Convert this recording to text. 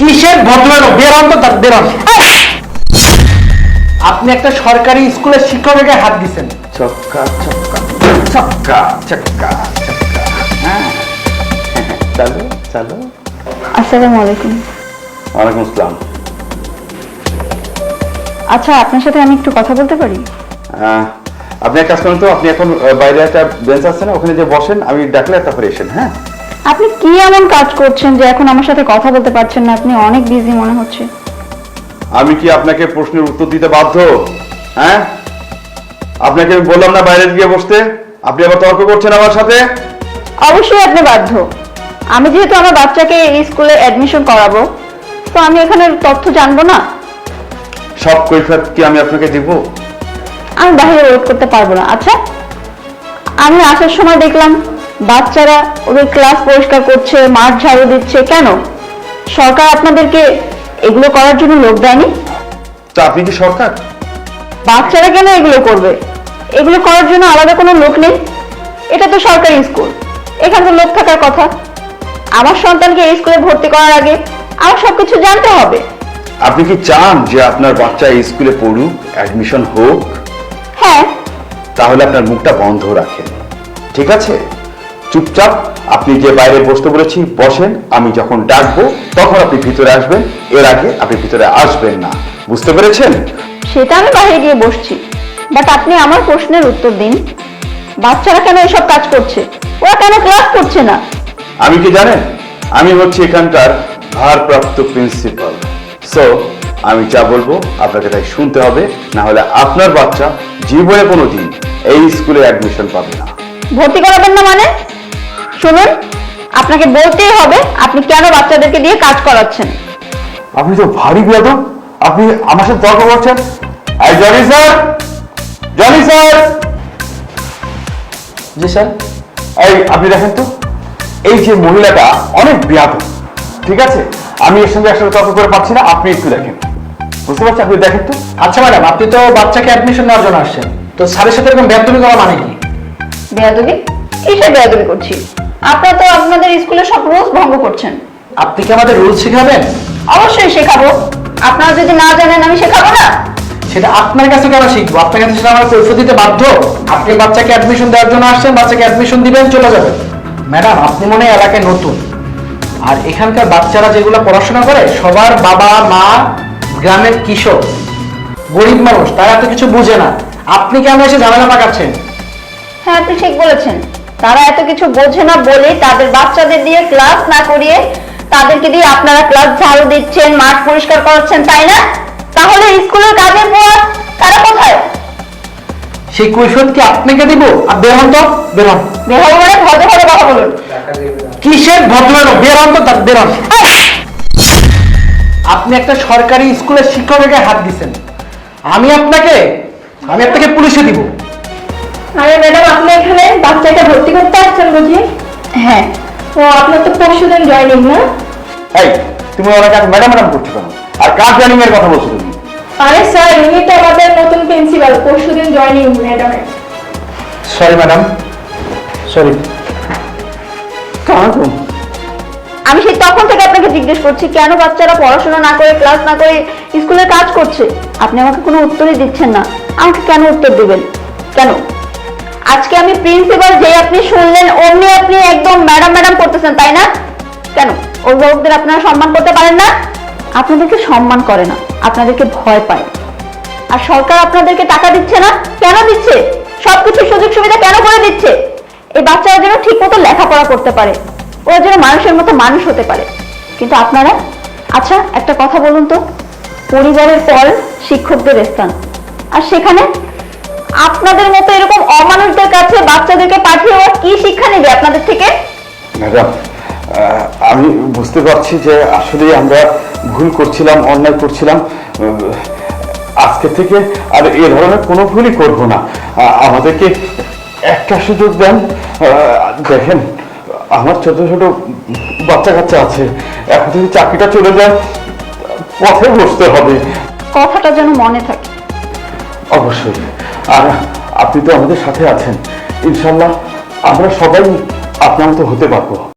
কিসের ভদ্রলোক? বের হন তো তার বের হন। আপনি একটা সরকারি স্কুলের শিক্ষকের হাত দিচ্ছেন চক্কা চক্কা চক্কা। চক্কা চক্কা। হ্যাঁ। চালু চালু। আসসালামু আলাইকুম। ওয়ালাইকুম আসসালাম। আচ্ছা আপনার সাথে আমি একটু কথা বলতে পারি? আহ, আপনি এক কাজ করুন তো আপনি এখন বাইরে একটা বেঞ্চ আছে না ওখানে যে বসেন আমি ডাকলে তারপরে এসেন হ্যাঁ? আপনি কি এমন কাজ করছেন যে এখন আমার সাথে কথা বলতে পারছেন না? আপনি অনেক বিজি মনে হচ্ছে। আমি কি আপনাকে প্রশ্নের উত্তর দিতে বাধ্য? হ্যাঁ? আপনাকে আমি বললাম না বাইরে গিয়ে বসতে? আপনি আবার তর্ক করছেন আমার সাথে? অবশ্যই আপনি বাধ্য। আমি যেহেতু আমার বাচ্চাকে এই স্কুলে অ্যাডমিশন করাবো তো আমি এখানে তথ্য জানব না? সব কৈফিয়ত কি আমি আপনাকে দিব? আমি বাইরে ওয়েট করতে পারব না। আচ্ছা আমি আসার সময় দেখলাম বাচ্চারা ওদের ক্লাস পরিষ্কার করছে মাঠ ঝাড়ু দিচ্ছে কেন? সরকার আপনাদেরকে এগুলো করার জন্য লোক দেয়নি? তা আপনি কি সরকার? বাচ্চারা কেন এগুলো করবে? এগুলো করার জন্য আলাদা কোনো লোক নেই। এটা তো সরকারি স্কুল। এখানে তো লোক থাকার কথা। আমার সন্তানকে এই স্কুলে ভর্তি করার আগে আমার সবকিছু জানতে হবে। আপনি কি চান যে আপনার বাচ্চা এই স্কুলে পড়ুক অ্যাডমিশন হোক? হ্যাঁ। তাহলে আপনার মুখটা বন্ধ রাখেন। ঠিক আছে? চুপচাপ আপনি যে বাইরে বসতে বলেছি বসেন আমি যখন ডাকবো তখন আপনি ভিতরে আসবেন এর আগে আপনি ভিতরে আসবেন না। বুঝতে পেরেছেন? সেটা আমি বাইরে গিয়ে বসছি। বাট আপনি আমার প্রশ্নের উত্তর দিন। বাচ্চারা কেন এসব কাজ করছে? ওরা কেন ক্লাস করছে না? আমি কি জানেন? আমি হচ্ছি এখানকার ভারপ্রাপ্ত প্রিন্সিপাল সো আমি যা বলব আপনাকে তাই শুনতে হবে না হলে আপনার বাচ্চা জীবনে কোনো দিন এই স্কুলে অ্যাডমিশন পাবে না। ভর্তি করাবেন না মানে? শুনুন আপনাকে বলতেই হবে আপনি কেন বাচ্চাদেরকে দিয়ে কাজ করাচ্ছেন। আপনি তো ভারী বিয়াদব। আপনি আমার সাথে তর্ক করছেন। এই জনি স্যার জনি স্যার। জি স্যার। এই আপনি দেখেন তো এই যে মহিলাটা অনেক বিয়াদব ঠিক আছে? আমি এর সঙ্গে একসাথে তর্ক করে পাচ্ছি না আপনি একটু দেখেন। বুঝতে পারছেন? আপনি দেখেন তো। আচ্ছা ম্যাডাম আপনি তো বাচ্চাকে অ্যাডমিশন নেওয়ার জন্য আসছেন। তো স্যারের সাথে এরকম ব্যাধমি করা মানে কি? বেয়াদবি? কিসের বেয়াদবি করছি? আপনারা তো আপনাদের স্কুলে সব রুলস ভঙ্গ করছেন। আপনি কি আমাদের রুল শিখাবেন? অবশ্যই শেখাবো। আপনারা যদি না জানেন আমি শেখাবো না। সেটা আপনার কাছে কেন শিখব? আপনার কাছে সেটা আমার কৈফত দিতে বাধ্য। আপনি বাচ্চাকে অ্যাডমিশন দেওয়ার জন্য আসছেন বাচ্চাকে অ্যাডমিশন দিবেন চলে যাবেন। ম্যাডাম আপনি মনে হয় এলাকায় নতুন। আর এখানকার বাচ্চারা যেগুলো পড়াশোনা করে সবার বাবা মা গ্রামের কিশোর গরিব মানুষ তারা এত কিছু বুঝে না। আপনি কেন এসে ঝামেলা পাকাচ্ছেন? হ্যাঁ আপনি ঠিক বলেছেন। তারা এত কিছু বোঝে না বলে তাদের বাচ্চাদের দিয়ে ক্লাস না করিয়ে তাদেরকে দিয়ে আপনারা ক্লাস ঝাড়ু দিচ্ছেন মাঠ পরিষ্কার করাচ্ছেন তাই না? তাহলে স্কুলের কাজের পর তারা কোথায়? সেই কৈফত কি আপনাকে দিব? আর বের হন তো বের হন। বের মানে ভদ্র ভদ্র কথা বলুন। কিসের ভদ্রলোক বের হন তো তার বের হন। আপনি একটা সরকারি স্কুলের শিক্ষকের হাত দিচ্ছেন আমি আপনাকে আমি আপনাকে পুলিশে দিব। আরে ম্যাডাম আপনি এখানে বাচ্চাটা ভর্তি করতে আসছেন বুঝি? হ্যাঁ। ও আপনার তো পরশু দিন জয়নিং না? এই তুমি ওনাকে ম্যাডাম ম্যাডাম করছ কেন? আর কার জানিং এর কথা বলছো তুমি? আরে স্যার ইনি তো আমাদের নতুন প্রিন্সিপাল পরশু দিন জয়নিং ম্যাডামের সরি ম্যাডাম সরি কারণ আমি সেই তখন থেকে আপনাকে জিজ্ঞেস করছি কেন বাচ্চারা পড়াশোনা না করে ক্লাস না করে স্কুলে কাজ করছে? আপনি আমাকে কোনো উত্তরই দিচ্ছেন না। আমাকে কেন উত্তর দিবেন? কেন? আজকে আমি প্রিন্সিপাল যে আপনি শুনলেন, অমনি আপনি একদম ম্যাডাম ম্যাডাম করতেছেন, তাই না? কেন? অভিভাবকদের আপনারা সম্মান করতে পারেন না? আপনাদেরকে সম্মান করে না, আপনাদেরকে ভয় পায়। আর সরকার আপনাদেরকে টাকা দিচ্ছে না? কেন দিচ্ছে? সবকিছু সুযোগ সুবিধা কেন করে দিচ্ছে? এই বাচ্চারা যেন ঠিক মতো লেখাপড়া করতে পারে, ওরা যেন মানুষের মতো মানুষ হতে পারে। কিন্তু আপনারা আচ্ছা একটা কথা বলুন তো। পরিবারের পর শিক্ষকদের স্থান। আর সেখানে আপনাদের মতো এরকম অমানুষদের কাছে বাচ্চাদেরকে পাঠিয়ে ওরা কি শিক্ষা নেবে আপনাদের থেকে? ম্যাডাম আমি বুঝতে পারছি যে আসলে আমরা ভুল করছিলাম অন্যায় করছিলাম। আজকে থেকে আর এ ধরনের কোনো ভুলই করব না। আমাদেরকে একটা সুযোগ দেন। আহ, দেখেন আমার ছোট ছোট বাচ্চা কাচ্চা আছে। এখন যদি চাকরিটা চলে যায় পথে বসতে হবে। কথাটা যেন মনে থাকে। অবশ্যই। আর আপনি তো আমাদের সাথে আছেন। ইনশাল্লাহ আমরা সবাই আপনার তো হতে পারব।